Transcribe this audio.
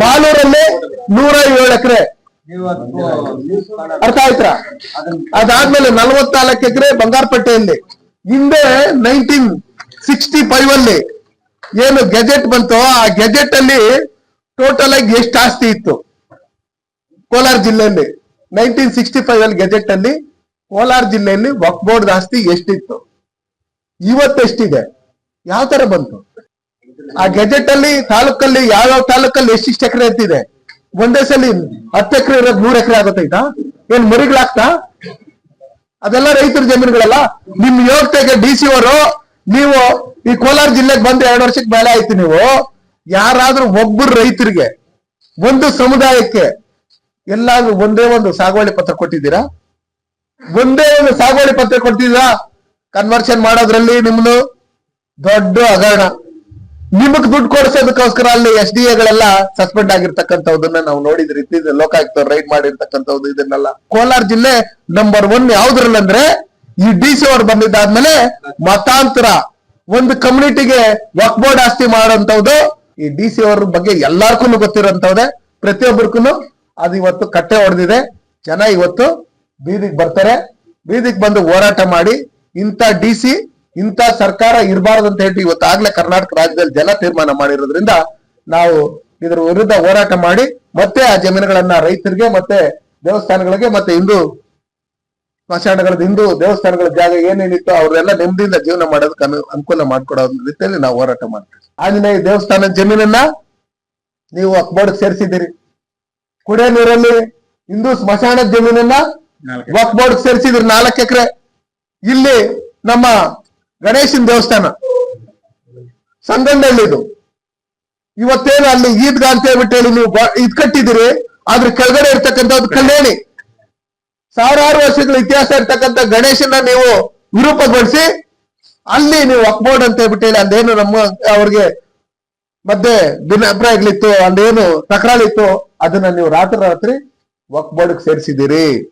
ಮಾಲೂರಲ್ಲಿ ನೂರ ಏಳು ಎಕರೆ. ಅರ್ಥ ಆಯ್ತಾ? ಅದಾದ್ಮೇಲೆ ನಲ್ವತ್ನಾಲ್ಕು ಎಕರೆ ಬಂಗಾರಪೇಟೆಯಲ್ಲಿ. ಹಿಂದೆ ನೈನ್ಟೀನ್ ಸಿಕ್ಸ್ಟಿ ಫೈವ್ ಅಲ್ಲಿ ಏನು ಗೆಜೆಟ್ ಬಂತು, ಆ ಗೆಜೆಟ್ ಅಲ್ಲಿ ಟೋಟಲ್ ಆಗಿ ಎಷ್ಟು ಆಸ್ತಿ ಇತ್ತು? ಕೋಲಾರ ಜಿಲ್ಲೆಯಲ್ಲಿ. ನೈನ್ಟೀನ್ ಸಿಕ್ಸ್ಟಿ ಫೈವ್ ಅಲ್ಲಿ ಗೆಜೆಟ್ ಅಲ್ಲಿ ಕೋಲಾರ ಜಿಲ್ಲೆಯಲ್ಲಿ ವಕ್ ಬೋರ್ಡ್ ಆಸ್ತಿ ಎಷ್ಟಿತ್ತು? ಇವತ್ತೆಷ್ಟಿದೆ? ಯಾವ ತರ ಬಂತು? ಆ ಗೆಜೆಟ್ ಅಲ್ಲಿ ತಾಲೂಕಲ್ಲಿ ಯಾವ ತಾಲೂಕಲ್ಲಿ ಎಷ್ಟಿಷ್ಟು ಎಕರೆ ಎತ್ತಿದೆ? ಒಂದೇ ಸಲ ಹತ್ತು ಎಕರೆ ಇರೋದು ನೂರ್ ಎಕರೆ ಆಗುತ್ತೈತಾ ಏನ್ ಮರಿಗಳಾಗ್ತಾ ಅದೆಲ್ಲ ರೈತರ ಜಮೀನುಗಳಲ್ಲ. ನಿಮ್ ಯೋಗ್ಯತೆಗೆ ಡಿ ಸಿ ಅವರು, ನೀವು ಈ ಕೋಲಾರ ಜಿಲ್ಲೆಗೆ ಬಂದು ಎರಡು ವರ್ಷಕ್ಕೆ ಮೇಲೆ ಆಯ್ತು ನೀವು. ಯಾರಾದ್ರೂ ಒಬ್ಬರು ರೈತರಿಗೆ ಒಂದು ಸಮುದಾಯಕ್ಕೆ ಎಲ್ಲಾದ್ರೂ ಒಂದೇ ಒಂದು ಸಾಗುವಳಿ ಪತ್ರ ಕೊಟ್ಟಿದ್ದೀರಾ? ಒಂದೇ ಒಂದು ಸಾಗುವಳಿ ಪತ್ರ ಕೊಟ್ಟಿದ್ದೀರಾ ಕನ್ವರ್ಷನ್ ಮಾಡೋದ್ರಲ್ಲಿ ನಿಮ್ದು ದೊಡ್ಡ ಹಗರಣ. ನಿಮಗ್ ದುಡ್ಡು ಕೊಡಿಸೋದಕ್ಕೋಸ್ಕರ ಅಲ್ಲಿ ಎಸ್ ಡಿ ಎಗಳೆಲ್ಲ ಸಸ್ಪೆಂಡ್ ಆಗಿರ್ತಕ್ಕಂಥದನ್ನ ನಾವು ನೋಡಿದ್ರಿ. ಇತ್ತೀಚೆಗೆ ಲೋಕಾಯುಕ್ತ ರೈಡ್ ಮಾಡಿರ್ತಕ್ಕಂಥದ್ದು ಇದನ್ನೆಲ್ಲ. ಕೋಲಾರ ಜಿಲ್ಲೆ ನಂಬರ್ ಒನ್ ಯಾವ್ದ್ರಲ್ಲಿ ಅಂದ್ರೆ ಈ ಡಿ ಸಿ ಅವ್ರು ಬಂದಿದ್ದಾದ್ಮೇಲೆ ಮತಾಂತರ. ಒಂದು ಕಮ್ಯುನಿಟಿಗೆ ವಕ್ ಬೋರ್ಡ್ ಆಸ್ತಿ ಮಾಡೋಂಥದ್ದು ಈ ಡಿ ಸಿ ಅವ್ರ ಬಗ್ಗೆ ಎಲ್ಲಾರ್ಗು ಗೊತ್ತಿರೋಂಥವ್ದೆ. ಪ್ರತಿಯೊಬ್ಬರಿಗೂ ಅದು ಇವತ್ತು ಕಟ್ಟೆ ಹೊಡೆದಿದೆ. ಜನ ಇವತ್ತು ಬೀದಿಗೆ ಬರ್ತಾರೆ. ಬೀದಿಗೆ ಬಂದು ಹೋರಾಟ ಮಾಡಿ ಇಂಥ ಡಿ ಸಿ ಇಂಥ ಸರ್ಕಾರ ಇರಬಾರದು ಅಂತ ಹೇಳಿ ಇವತ್ತಾಗ್ಲೇ ಕರ್ನಾಟಕ ರಾಜ್ಯದಲ್ಲಿ ಜನ ತೀರ್ಮಾನ ಮಾಡಿರೋದ್ರಿಂದ ನಾವು ಇದರ ವಿರುದ್ಧ ಹೋರಾಟ ಮಾಡಿ ಮತ್ತೆ ಆ ಜಮೀನುಗಳನ್ನ ರೈತರಿಗೆ ಮತ್ತೆ ದೇವಸ್ಥಾನಗಳಿಗೆ ಮತ್ತೆ ಹಿಂದೂ ಸ್ಮಶಾನಗಳ ಹಿಂದೂ ದೇವಸ್ಥಾನಗಳ ಜಾಗ ಏನೇನಿತ್ತು ಅವ್ರೆಲ್ಲ ನೆಮ್ಮದಿಯಿಂದ ಜೀವನ ಮಾಡೋದಕ್ಕೆ ಅನು ಅನುಕೂಲ ಮಾಡಿಕೊಡೋ ರೀತಿಯಲ್ಲಿ ನಾವು ಹೋರಾಟ ಮಾಡ್ತೀವಿ. ಆಂಜನೇಯ ದೇವಸ್ಥಾನದ ಜಮೀನನ್ನ ನೀವು ಅಕ್ಬೋರ್ಡ್ ಸೇರಿಸಿದ್ದೀರಿ. ಕುಡಿಯೋ ನೀರಲ್ಲಿ ಹಿಂದೂ ಸ್ಮಶಾನದ ಜಮೀನನ್ನ ವಕ್ಬೋರ್ಡ್ ಸೇರಿಸಿದ್ರು ನಾಲ್ಕು ಎಕರೆ. ಇಲ್ಲಿ ನಮ್ಮ ಗಣೇಶನ್ ದೇವಸ್ಥಾನ. ಸಂಗಂಡಳ್ಳಿದು ಇವತ್ತೇನು ಅಲ್ಲಿ ಈದ್ಗಾ ಅಂತ ಹೇಳ್ಬಿಟ್ಟು ಹೇಳಿ ನೀವು ಇದ್ ಕಟ್ಟಿದಿರಿ ಆದ್ರೆ ಕೆಳಗಡೆ ಇರ್ತಕ್ಕಂಥದ್ದು ಕಲ್ಯಾಣಿ. ಸಾವಿರಾರು ವರ್ಷಗಳ ಇತಿಹಾಸ ಇರ್ತಕ್ಕಂಥ ಗಣೇಶನ ನೀವು ವಿರೂಪಗೊಳಿಸಿ, ಅಲ್ಲಿ ನೀವು ವಕ್ಬೋರ್ಡ್ ಅಂತ ಹೇಳ್ಬಿಟ್ಟು ಹೇಳಿ, ಅಂದೇನು ನಮ್ಮ ಅವ್ರಿಗೆ ಮಧ್ಯೆ ಭಿನ್ನಾಭಿಪ್ರಾಯಗಳಿತ್ತು ಅಂದೇನು ತಕರಾಳಿತ್ತು ಅದನ್ನ ನೀವು ರಾತ್ರಿ ರಾತ್ರಿ ವಕ್ ಬೋರ್ಡ್ ಸೇರಿಸಿದಿರಿ